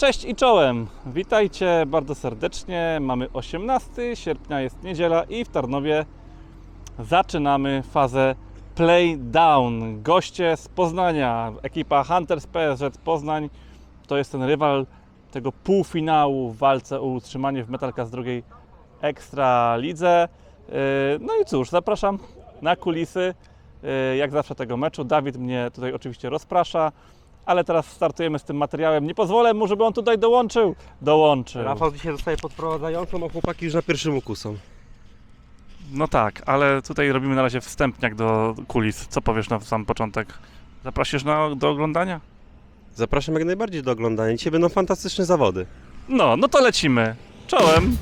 Cześć i czołem! Witajcie bardzo serdecznie. Mamy 18 sierpnia, jest niedziela i w Tarnowie zaczynamy fazę Play Down. Goście z Poznania, ekipa Hunters PSZ Poznań to jest ten rywal tego półfinału w walce o utrzymanie w Metalka z drugiej Ekstra Lidze. Yy, No i cóż, zapraszam na kulisy, yy, jak zawsze tego meczu. Dawid mnie tutaj oczywiście rozprasza, ale teraz startujemy z tym materiałem. Nie pozwolę mu, żeby on tutaj dołączył. Dołączył. Rafał dzisiaj zostaje podprowadzającą, a chłopaki już na pierwszym łuku są. No tak, ale tutaj robimy na razie wstępniak do kulis. Co powiesz na sam początek? Zaprosisz na, do oglądania? Zapraszam jak najbardziej do oglądania. Dzisiaj będą fantastyczne zawody. No, no to lecimy. Czołem.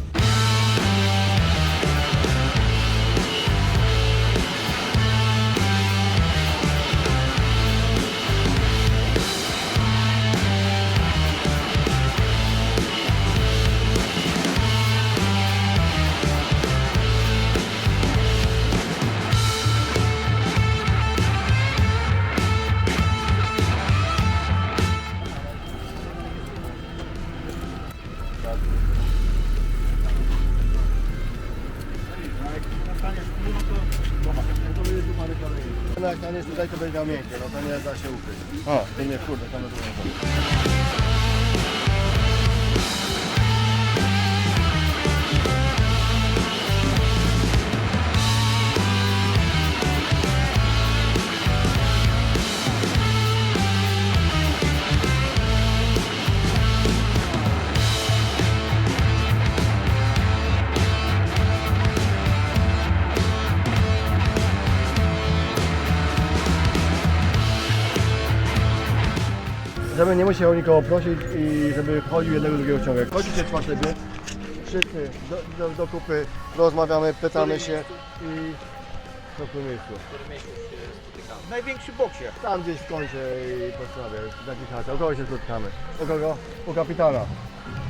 Jak tam jest tutaj, to będzie miękkie, no to nie da się ukryć. O, ty nie kurde, tam nie musiał nikogo prosić i żeby chodził jednego drugiego ciągać. Chodzicie czwarty bieg, wszyscy do, do, do kupy, rozmawiamy, pytamy się i do w miejscu. W największym boksie. Tam gdzieś w kącie i po sprawie, w takiej chacie. U kogo się spotykamy? U kogo? U kapitana.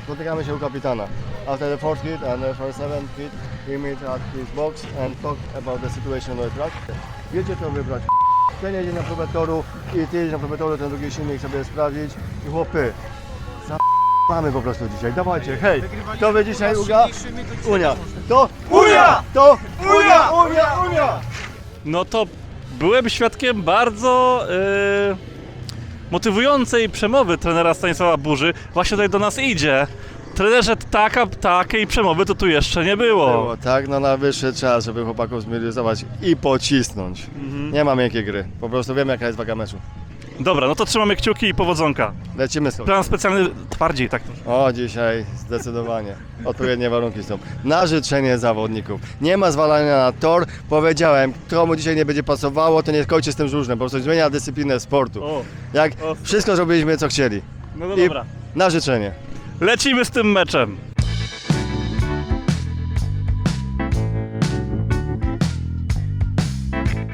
Spotykamy się u kapitana. After the fourth hit and the first seven hit, we meet at his box and talk about the situation on the track. Wiecie co wybrać. Ten jedzie na próbę toru i ty jedziesz na próbę toru, ten drugi silnik sobie sprawdzić. I chłopy, za mamy po prostu dzisiaj. Dawajcie, hej, kto wy dzisiaj uga? Unia. To Unia! To Unia! Unia! Unia! No to byłem świadkiem bardzo yy, motywującej przemowy trenera Stanisława Burzy. Właśnie tutaj do nas idzie. Trenerze, taka, takiej przemowy to tu jeszcze nie było. Było, tak, no najwyższy czas, żeby chłopaków zmobilizować i pocisnąć. Nie ma miękkiej gry, po prostu wiem jaka jest waga meczu. Dobra, no to trzymamy kciuki i powodzonka. Lecimy sobie. Plan specjalny twardziej, tak. O, dzisiaj zdecydowanie. Odpowiednie warunki są. Na życzenie zawodników. Nie ma zwalania na tor. Powiedziałem, komu dzisiaj nie będzie pasowało, to nie kończy z tym żużlem. Po prostu zmienia dyscyplinę sportu. O, Jak o. wszystko zrobiliśmy, co chcieli. no, no I dobra. na życzenie. Lecimy z tym meczem.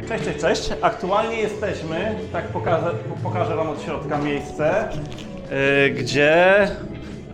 Cześć, cześć, cześć. Aktualnie jesteśmy, tak pokażę, pokażę Wam od środka miejsce, yy, gdzie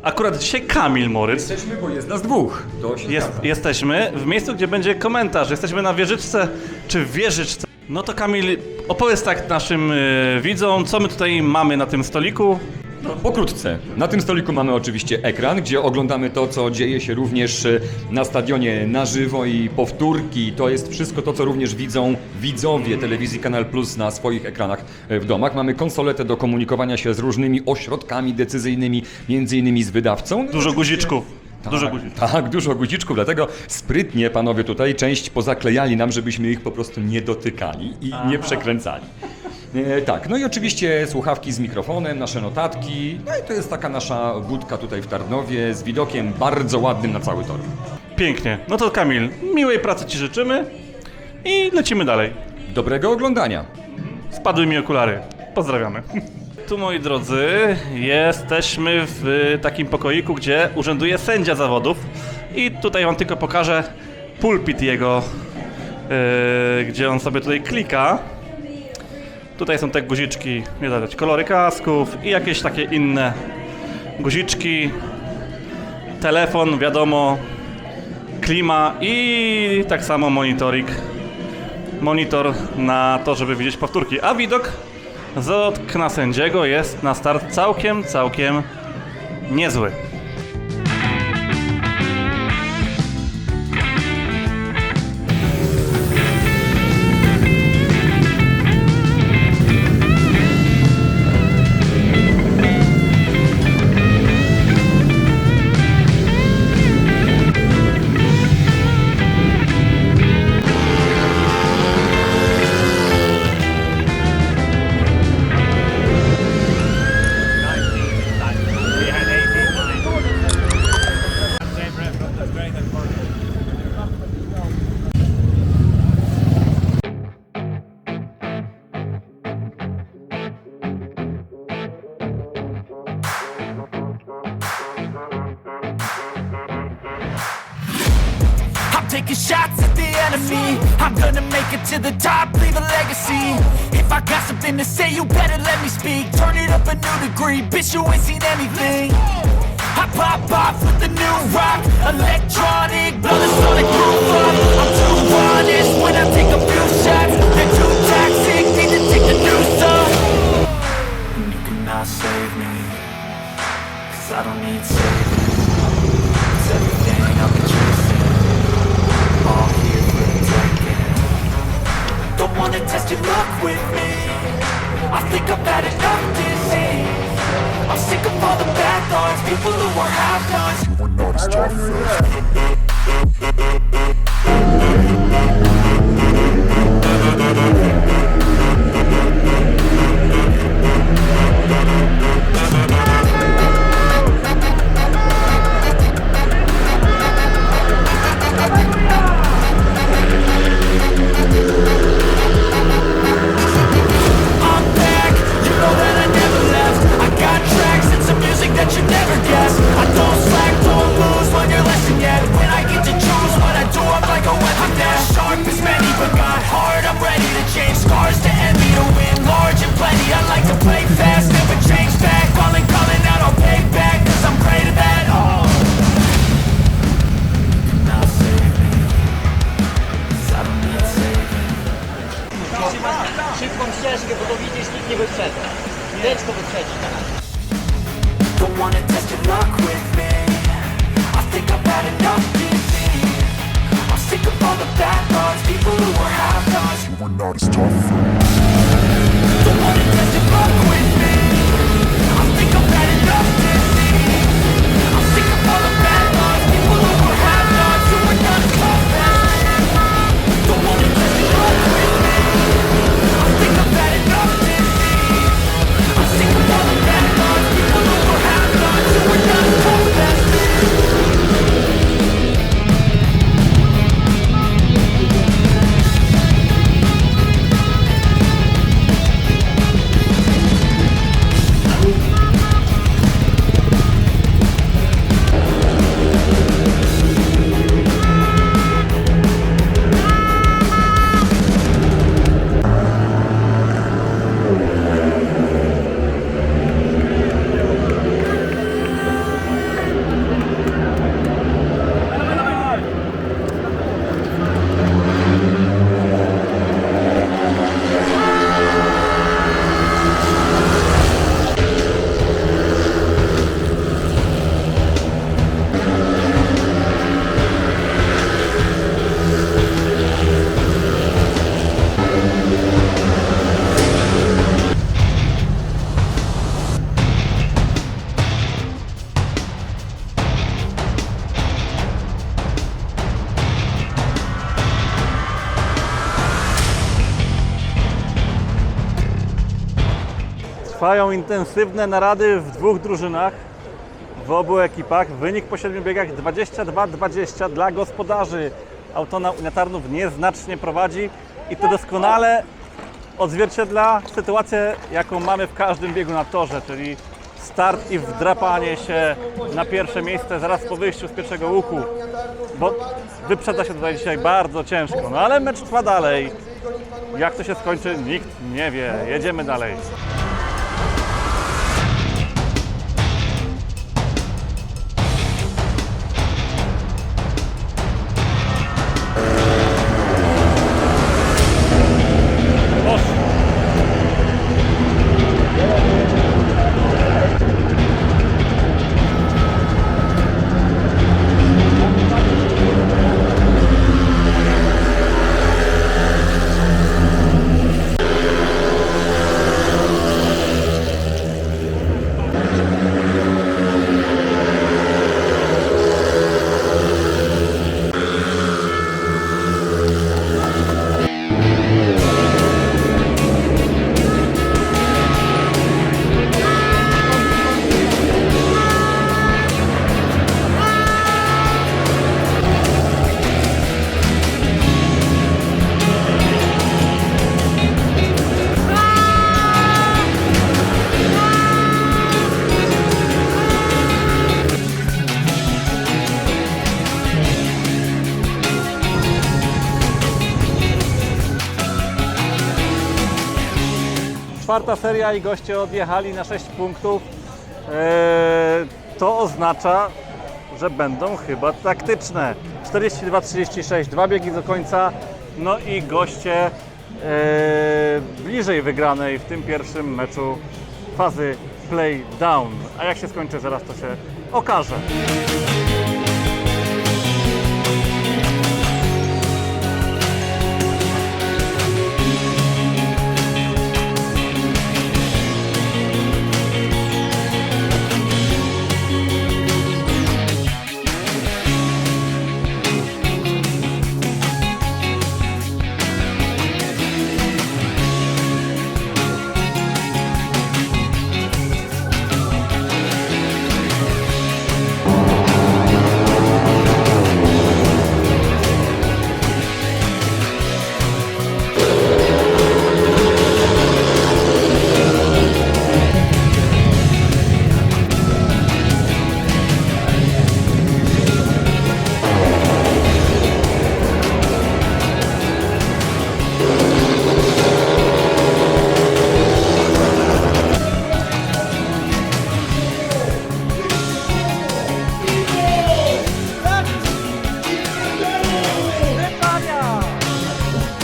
akurat dzisiaj Kamil Moryc Jesteśmy, bo jest nas dwóch. To się jest, zgadza. jesteśmy w miejscu, gdzie będzie komentarz. Jesteśmy na wieżyczce czy w wieżyczce. No to Kamil, opowiedz tak naszym yy, widzom, co my tutaj mamy na tym stoliku. No, pokrótce. Na tym stoliku mamy oczywiście ekran, gdzie oglądamy to, co dzieje się również e, na stadionie na żywo i powtórki. To jest wszystko to, co również widzą widzowie telewizji Kanal Plus na swoich ekranach e, w domach. Mamy konsoletę do komunikowania się z różnymi ośrodkami decyzyjnymi, między innymi z wydawcą. No Dużo guziczków. Tak, Dużo guziczków. Tak, dużo guziczków, dlatego sprytnie panowie tutaj część pozaklejali nam, żebyśmy ich po prostu nie dotykali i nie przekręcali. E, tak, no i oczywiście słuchawki z mikrofonem, nasze notatki, no i to jest taka nasza budka tutaj w Tarnowie z widokiem bardzo ładnym na cały tor. Pięknie. No to Kamil, miłej pracy Ci życzymy i lecimy dalej. Dobrego oglądania. Spadły mi okulary. Pozdrawiamy. Tu moi drodzy, jesteśmy w takim pokoiku, gdzie urzęduje sędzia zawodów i tutaj wam tylko pokażę pulpit jego, yy, gdzie on sobie tutaj klika. Tutaj są te guziczki, nie dać, kolory kasków i jakieś takie inne guziczki. Telefon, wiadomo, klima i tak samo monitoring monitor na to, żeby widzieć powtórki. A widok z okna sędziego jest na start całkiem, całkiem niezły. Taking shots at the enemy. I'm gonna make it to the top, leave a legacy. If I got something to say, you better let me speak. Turn it up a new degree, bitch, you ain't seen anything. I pop off with the new rock, electronic, blow the sonic groove up. I'm too honest when I take a few shots. They're too toxic, need to take news up. And you cannot save me, cause I don't need wanna test your luck with me. I think I've had enough disease. I'm sick of all the bad thoughts, people who are half-nots. You were not as tough. intensywne narady w dwóch drużynach, w obu ekipach. Wynik po 7 biegach 22-20 dla gospodarzy. Autona Unia Tarnów nieznacznie prowadzi i to doskonale odzwierciedla sytuację, jaką mamy w każdym biegu na torze, czyli start i wdrapanie się na pierwsze miejsce zaraz po wyjściu z pierwszego łuku, bo wyprzedza się tutaj dzisiaj bardzo ciężko. No ale mecz trwa dalej. Jak to się skończy, nikt nie wie. Jedziemy dalej. Czwarta seria i goście odjechali na 6 punktów. Eee, to oznacza, że będą chyba taktyczne. 42-36, dwa biegi do końca. No i goście eee, bliżej wygranej w tym pierwszym meczu fazy play down. A jak się skończy, zaraz to się okaże.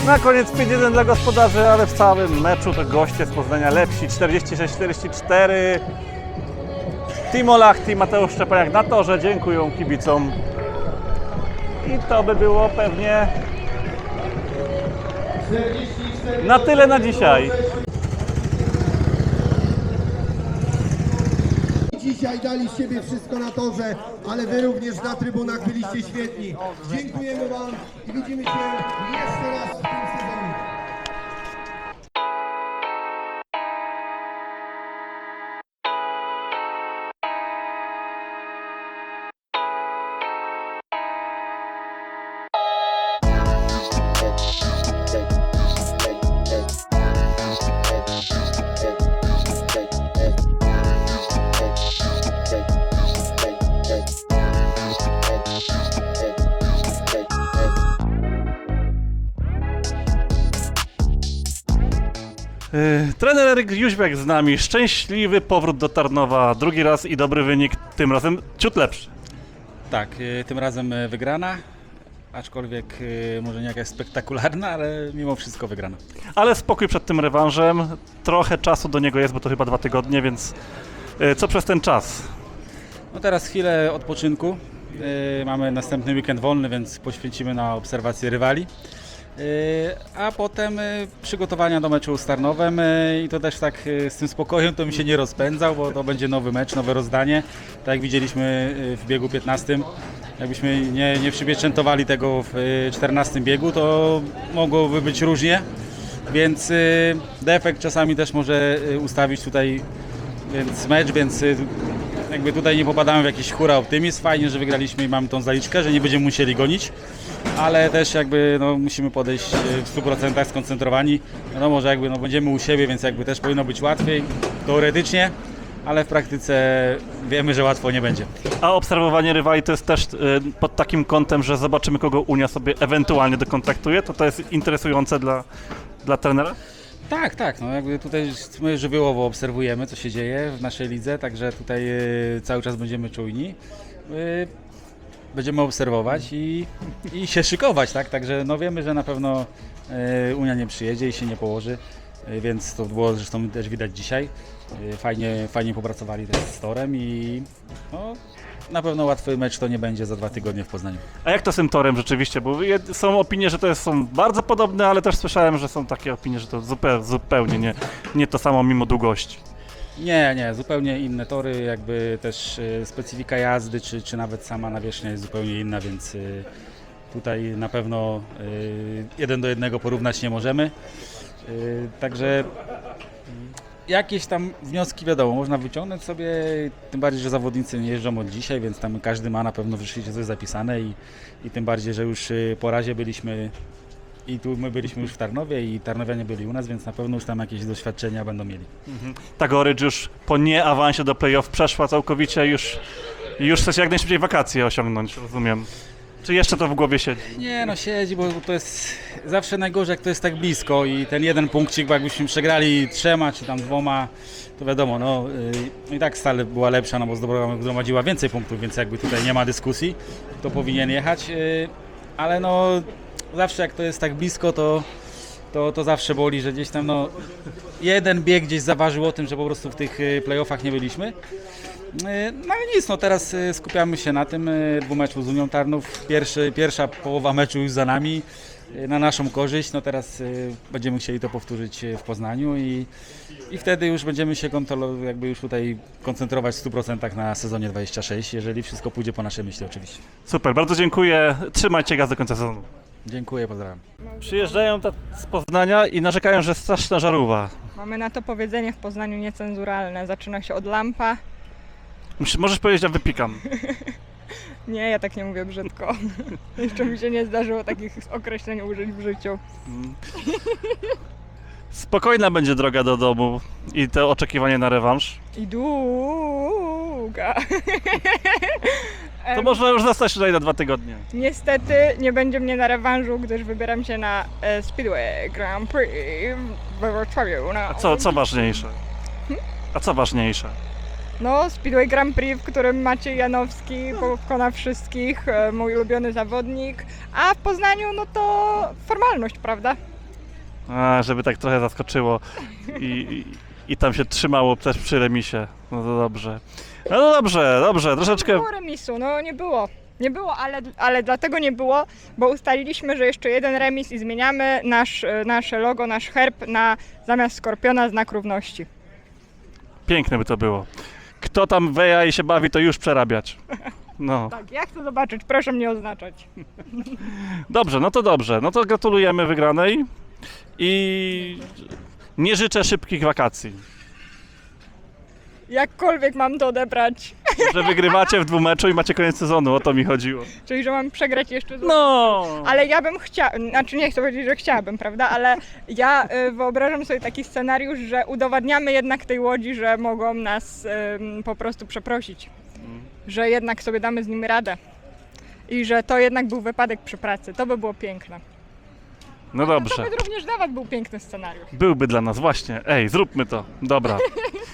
Na koniec 5-1 dla gospodarzy, ale w całym meczu to goście z Poznania lepsi. 46-44. Timo Lachti, Mateusz Szczepaniak na torze. Dziękuję kibicom. I to by było pewnie na tyle na dzisiaj. Dzisiaj dali z siebie wszystko na torze, ale wy również na trybunach byliście świetni. Dziękujemy wam i widzimy się jeszcze raz w tym sezonie. Trener Eryk Jóźwiak z nami. Szczęśliwy powrót do Tarnowa. Drugi raz i dobry wynik. Tym razem ciut lepszy. Tak, y, tym razem y, wygrana, aczkolwiek y, może nie jakaś spektakularna, ale mimo wszystko wygrana. Ale spokój przed tym rewanżem. Trochę czasu do niego jest, bo to chyba dwa tygodnie, więc co przez ten czas? No teraz chwilę odpoczynku. Mamy następny weekend wolny, więc poświęcimy na obserwację rywali. Y, A potem y, przygotowania do meczu z Tarnowem y, i to też tak z tym spokojem to mi się nie rozpędzał, bo to będzie nowy mecz, nowe rozdanie. Tak jak widzieliśmy w biegu 15. Jakbyśmy nie, nie przypieczętowali tego w y, 14 biegu, to mogłoby być różnie. Więc defekt czasami też może ustawić tutaj więc mecz, więc jakby tutaj nie popadamy w jakiś hura optymizm. Fajnie, że wygraliśmy i mamy tą zaliczkę, że nie będziemy musieli gonić, ale też jakby no, musimy podejść y, w 100% skoncentrowani. Wiadomo, że jakby no, będziemy u siebie, więc jakby też powinno być łatwiej teoretycznie, ale w praktyce wiemy, że łatwo nie będzie. A obserwowanie rywali to jest też y, pod takim kątem, że zobaczymy, kogo Unia sobie ewentualnie dokontraktuje. To to jest interesujące dla, dla trenera? Tak, tak, no jakby tutaj my żywiołowo obserwujemy, co się dzieje w naszej lidze, także tutaj y, cały czas będziemy czujni. Y, będziemy obserwować i, i się szykować, tak? Także no wiemy, że na pewno y, Unia nie przyjedzie i się nie położy, y, więc to było zresztą też widać dzisiaj. Y, fajnie, fajnie popracowali też z Torem i no, na pewno łatwy mecz to nie będzie za dwa tygodnie w Poznaniu. A jak to z tym torem rzeczywiście? Bo są opinie, że to jest, są bardzo podobne, ale też słyszałem, że są takie opinie, że to zupełnie, zupełnie nie, nie to samo mimo długości. Nie, nie, zupełnie inne tory, jakby też e, specyfika jazdy, czy, czy nawet sama nawierzchnia jest zupełnie inna, więc e, tutaj na pewno e, jeden do jednego porównać nie możemy. Także jakieś tam wnioski wiadomo, można wyciągnąć sobie, tym bardziej, że zawodnicy nie jeżdżą od dzisiaj, więc tam każdy ma na pewno w rzeczywiście coś zapisane i, i tym bardziej, że już po razie byliśmy i tu my byliśmy już w Tarnowie i Tarnowianie byli u nas, więc na pewno już tam jakieś doświadczenia będą mieli. Ta Gorycz już po nieawansie do playoff przeszła całkowicie, już, już chce się jak najszybciej wakacje osiągnąć, rozumiem. Czy jeszcze to w głowie siedzi? Nie no, siedzi, bo to jest zawsze najgorzej, jak to jest tak blisko i ten jeden punkcik, bo jakbyśmy przegrali trzema czy tam dwoma, to wiadomo, no yy, i tak stale była lepsza, no bo zdobyła- zgromadziła więcej punktów, więc jakby tutaj nie ma dyskusji, to powinien jechać, yy, ale no zawsze jak to jest tak blisko, to, to, to zawsze boli, że gdzieś tam no jeden bieg gdzieś zaważył o tym, że po prostu w tych yy, playoffach nie byliśmy. Yy, No i nic, no teraz yy, skupiamy się na tym dwumeczu z Unią Tarnów. Pierwszy, pierwsza połowa meczu już za nami, na naszą korzyść. No teraz będziemy chcieli to powtórzyć w Poznaniu i, i wtedy już będziemy się kontrolo- jakby już tutaj koncentrować w 100% na sezonie 26, jeżeli wszystko pójdzie po naszej myśli oczywiście. Super, bardzo dziękuję. Trzymajcie gaz do końca sezonu. Dziękuję, pozdrawiam. Przyjeżdżają ta- z Poznania i narzekają, że straszna żarówa. Mamy na to powiedzenie w Poznaniu niecenzuralne. Zaczyna się od lampa. Mus- Możesz powiedzieć, ja wypikam. Nie, ja tak nie mówię brzydko. Jeszcze mi się nie zdarzyło takich określeń użyć w życiu. Spokojna będzie droga do domu i to oczekiwanie na rewanż. I długa. To można już zostać tutaj na dwa tygodnie. Niestety nie będzie mnie na rewanżu, gdyż wybieram się na e, Speedway Grand Prix we Wrocławiu. A co, co ważniejsze? A co ważniejsze? No, Speedway Grand Prix, w którym Maciej Janowski pokona wszystkich, e, mój ulubiony zawodnik, a w Poznaniu no to formalność, prawda? A, żeby tak trochę zaskoczyło i, i, i tam się trzymało też przy remisie. No to dobrze. No to dobrze, dobrze, Nie troszeczkę... było remisu, no nie było. Nie było, ale, ale dlatego nie było, bo ustaliliśmy, że jeszcze jeden remis i zmieniamy nasz, e, nasze logo, nasz herb na zamiast skorpiona znak równości. Piękne by to było. Kto tam weja i się bawi, to już przerabiać. No, Tak, ja chcę zobaczyć, proszę mnie oznaczać. dobrze, no to dobrze. No to gratulujemy wygranej i nie życzę szybkich wakacji. Jakkolwiek mam to odebrać. Że wygrywacie w dwumeczu i macie koniec sezonu, o to mi chodziło. Czyli, że mam przegrać jeszcze No! Ale ja bym chciała, znaczy nie chcę powiedzieć, że chciałabym, prawda, ale ja y, wyobrażam sobie taki scenariusz, że udowadniamy jednak tej łodzi, że mogą nas ym, po prostu przeprosić. Że jednak sobie damy z nimi radę. I że to jednak był wypadek przy pracy. To by było piękne. No To dobrze. by również dla was był piękny scenariusz. Byłby dla nas, właśnie. Ej, zróbmy to. Dobra.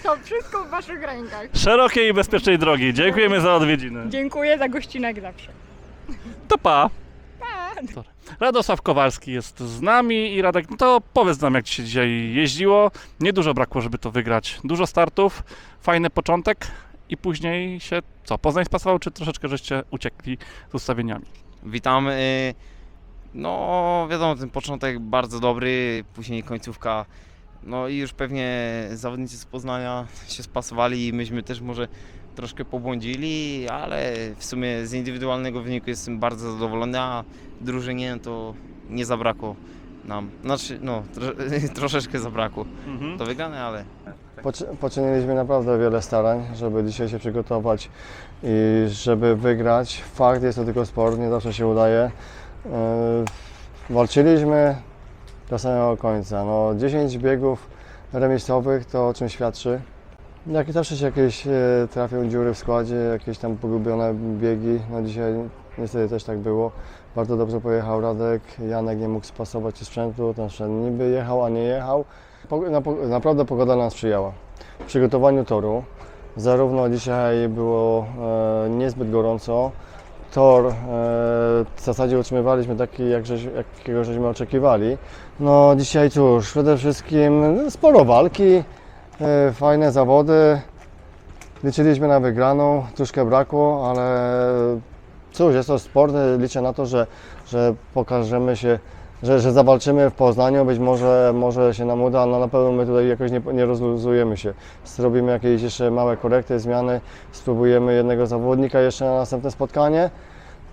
To wszystko w waszych rękach. Szerokiej i bezpiecznej drogi. Dziękujemy za odwiedziny. Dziękuję za gościnek zawsze. To pa. Pa! Radosław Kowalski jest z nami i Radek, no to powiedz nam jak Ci się dzisiaj jeździło. Niedużo brakło, żeby to wygrać. Dużo startów, fajny początek i później się co, Poznań spasował, czy troszeczkę żeście uciekli z ustawieniami? Witam. y, No, wiadomo, ten początek bardzo dobry, później końcówka. No i już pewnie zawodnicy z Poznania się spasowali i myśmy też może troszkę pobłądzili, ale w sumie z indywidualnego wyniku jestem bardzo zadowolony, a drużynie to nie zabrakło nam. Znaczy, no, tro, troszeczkę zabrakło do wygrania, ale Poczy- Poczyniliśmy naprawdę wiele starań, żeby dzisiaj się przygotować i żeby wygrać. Fakt jest to tylko sport, nie zawsze się udaje. Yy, Walczyliśmy do samego końca. No, 10 biegów remisowych to o czym świadczy. Jak zawsze się jakieś e, trafią dziury w składzie, jakieś tam pogubione biegi. No dzisiaj niestety też tak było. Bardzo dobrze pojechał Radek. Janek nie mógł spasować sprzętu. Ten sprzęt niby jechał, a nie jechał. Naprawdę pogoda nam sprzyjała. W przygotowaniu toru zarówno dzisiaj było e, niezbyt gorąco, tor e, w zasadzie utrzymywaliśmy taki, jak żeś, jakiego żeśmy oczekiwali. No dzisiaj cóż, przede wszystkim sporo walki, e, fajne zawody. Liczyliśmy na wygraną, troszkę brakło, ale cóż, jest to sport, liczę na to, że, że pokażemy się że, że zawalczymy w Poznaniu, być może, może się nam uda, no na pewno my tutaj jakoś nie, nie rozluzujemy się. Zrobimy jakieś jeszcze małe korekty, zmiany, spróbujemy jednego zawodnika jeszcze na następne spotkanie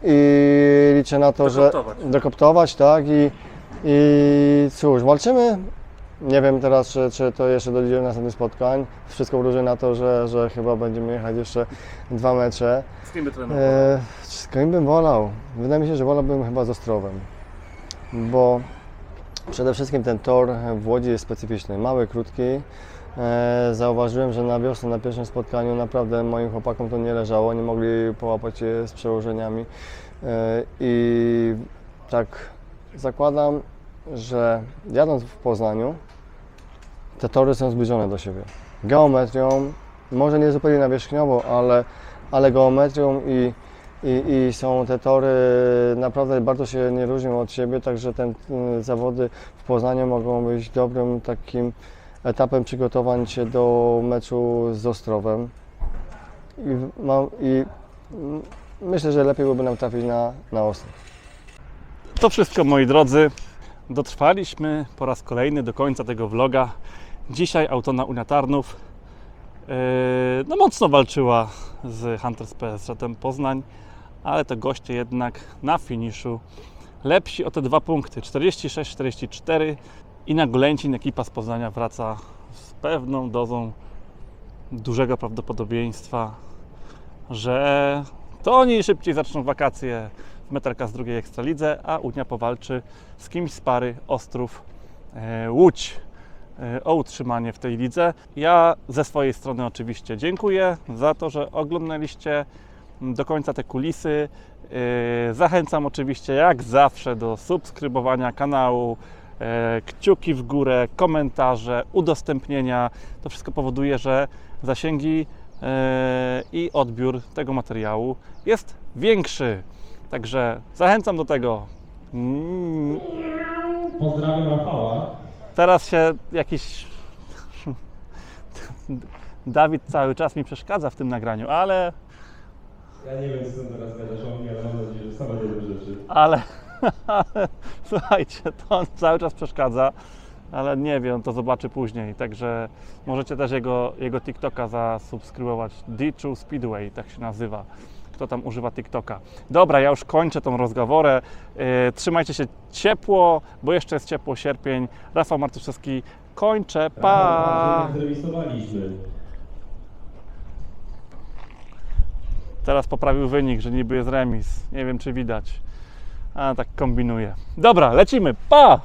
i liczę na to, Dokoptować. że dokoptować, tak i, i cóż, walczymy. Nie wiem teraz, czy, czy to jeszcze dojdzie do następnych spotkań. Wszystko wróży na to, że, że chyba będziemy jechać jeszcze dwa mecze. Z kim by trenował? E, z kim bym wolał? Wydaje mi się, że wolałbym chyba z Ostrowem, bo przede wszystkim ten tor w Łodzi jest specyficzny, mały, krótki. E, zauważyłem, że na wiosnę, na pierwszym spotkaniu naprawdę moim chłopakom to nie leżało, nie mogli połapać się z przełożeniami. I tak zakładam, że jadąc w Poznaniu, te tory są zbliżone do siebie. Geometrią, może nie zupełnie nawierzchniowo, ale, ale geometrią i, i, i są te tory naprawdę bardzo się nie różnią od siebie, także ten y, zawody w Poznaniu mogą być dobrym takim etapem przygotowań się do meczu z Ostrowem. I, mam, i myślę, że lepiej byłoby nam trafić na, na Ostrów. To wszystko moi drodzy. Dotrwaliśmy po raz kolejny do końca tego vloga. Dzisiaj Autona Unia Tarnów yy, no mocno walczyła z Hunters PS Ratem Poznań, ale to goście jednak na finiszu lepsi o te dwa punkty 46-44 i na Golęcin ekipa z Poznania wraca z pewną dozą dużego prawdopodobieństwa, że to oni szybciej zaczną wakacje w Metalka z drugiej Ekstralidze, a Unia powalczy z kimś z pary Ostrów e, Łódź e, o utrzymanie w tej lidze. Ja ze swojej strony oczywiście dziękuję za to, że oglądaliście do końca te kulisy. E, Zachęcam oczywiście jak zawsze do subskrybowania kanału, e, kciuki w górę, komentarze, udostępnienia. To wszystko powoduje, że zasięgi e, i odbiór tego materiału jest większy. Także zachęcam do tego. Mm. Pozdrawiam Rafała. Teraz się jakiś Dawid cały czas mi przeszkadza w tym nagraniu, ale Ja nie wiem, co teraz mnie, ale mam nadzieję, że same dobre rzeczy. ale, ale słuchajcie, to on cały czas przeszkadza, ale nie wiem, to zobaczy później. Także możecie też jego, jego TikToka zasubskrybować. D2 Speedway, tak się nazywa. Kto tam używa TikToka. Dobra, ja już kończę tą rozgaworę. Yy, trzymajcie się ciepło, bo jeszcze jest ciepło sierpień. Rafał Martuszewski, kończę. Pa! Zremisowaliśmy. Teraz poprawił wynik, że niby jest remis. Nie wiem, czy widać. A tak kombinuję. Dobra, lecimy. Pa!